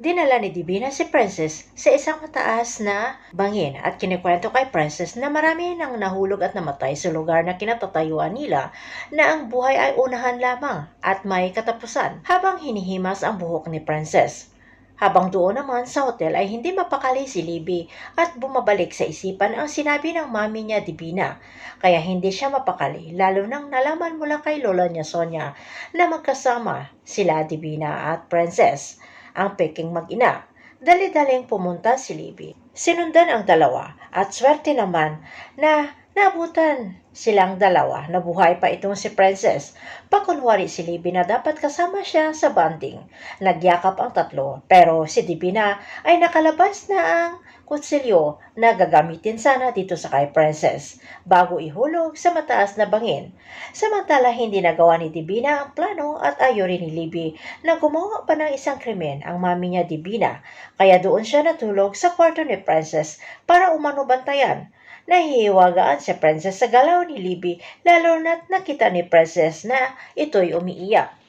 dinala ni Divina si Princess sa isang mataas na bangin at kinikwento kay Princess na marami nang nahulog at namatay sa lugar na kinatatayuan nila na ang buhay ay unahan lamang at may katapusan habang hinihimas ang buhok ni Princess. Habang doon naman sa hotel ay hindi mapakali si Libby at bumabalik sa isipan ang sinabi ng mami niya Divina. Kaya hindi siya mapakali lalo nang nalaman mula kay lola niya Sonia na magkasama sila Divina at Princess, ang peking mag-ina. Dali-daling pumunta si Libby. Sinundan ang dalawa at swerte naman na Nabutan silang dalawa na buhay pa itong si Princess. Pakunwari si Libby na dapat kasama siya sa banding. Nagyakap ang tatlo pero si Divina ay nakalabas na ang kutsilyo na gagamitin sana dito sa kay Princess bago ihulog sa mataas na bangin. Samantala hindi nagawa ni Divina ang plano at ayaw rin ni Libby na gumawa pa ng isang krimen ang mami niya Divina kaya doon siya natulog sa kwarto ni Princess para umano bantayan. Nahihiwagaan si Princess sa galaw ni Libby lalo na't nakita ni Princess na ito'y umiiyak.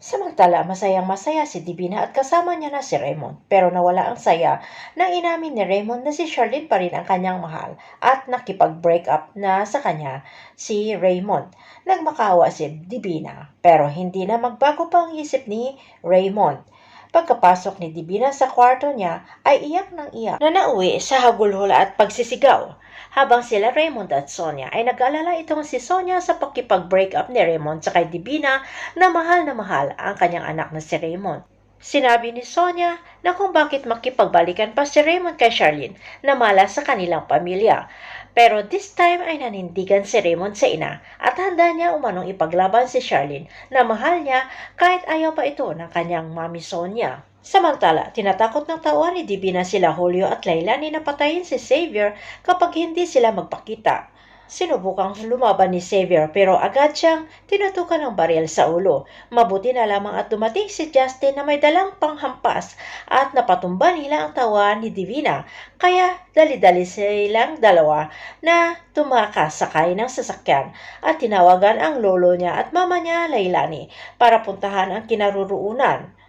Samantala, masayang masaya si Divina at kasama niya na si Raymond. Pero nawala ang saya nang inamin ni Raymond na si Charlene pa rin ang kanyang mahal at nakipag-break up na sa kanya si Raymond. Nagmakawa si Divina pero hindi na magbago pa ang isip ni Raymond. Pagkapasok ni Divina sa kwarto niya ay iyak ng iyak na nauwi sa hagulhula at pagsisigaw. Habang sila Raymond at Sonia ay nag-alala itong si Sonia sa pakipag-break up ni Raymond sa kay Divina na mahal na mahal ang kanyang anak na si Raymond. Sinabi ni Sonia na kung bakit makipagbalikan pa si Raymond kay Charlene na malas sa kanilang pamilya. Pero this time ay nanindigan si Raymond sa ina at handa niya umanong ipaglaban si Charlene na mahal niya kahit ayaw pa ito ng kanyang mami Sonia. Samantala, tinatakot ng tawa ni Divina sila Julio at Layla ni napatayin si Xavier kapag hindi sila magpakita. Sinubukang lumaban ni Xavier pero agad siyang tinutukan ng baril sa ulo. Mabuti na lamang at dumating si Justin na may dalang panghampas at napatumba nila ang tawa ni Divina. Kaya dali-dali silang dalawa na tumakas sakay ng sasakyan at tinawagan ang lolo niya at mama niya Lailani para puntahan ang kinaruruunan.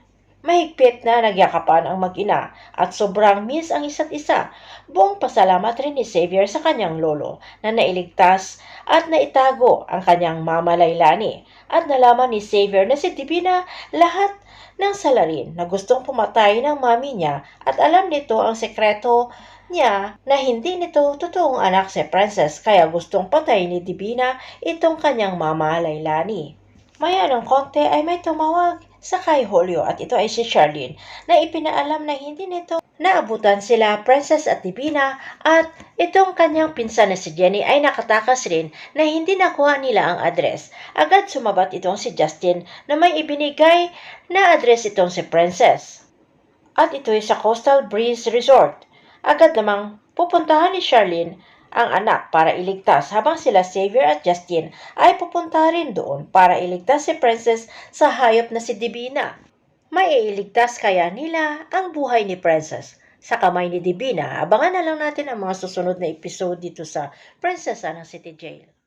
Mahigpit na nagyakapan ang mag-ina at sobrang miss ang isa't isa. Buong pasalamat rin ni Xavier sa kanyang lolo na nailigtas at naitago ang kanyang mama Lailani. At nalaman ni Xavier na si Divina lahat ng salarin na gustong pumatay ng mami niya at alam nito ang sekreto niya na hindi nito totoong anak si Princess kaya gustong patay ni Divina itong kanyang mama Lailani. Maya ng konti ay may tumawag sa kay Julio at ito ay si Charlene na ipinaalam na hindi nito naabutan sila Princess at Divina at itong kanyang pinsan na si Jenny ay nakatakas rin na hindi nakuha nila ang address. Agad sumabat itong si Justin na may ibinigay na address itong si Princess. At ito ay sa Coastal Breeze Resort. Agad namang pupuntahan ni Charlene ang anak para iligtas habang sila Xavier at Justin ay pupunta rin doon para iligtas si Princess sa hayop na si Divina. Maiiligtas kaya nila ang buhay ni Princess sa kamay ni Divina. Abangan na lang natin ang mga susunod na episode dito sa Princess ng City Jail.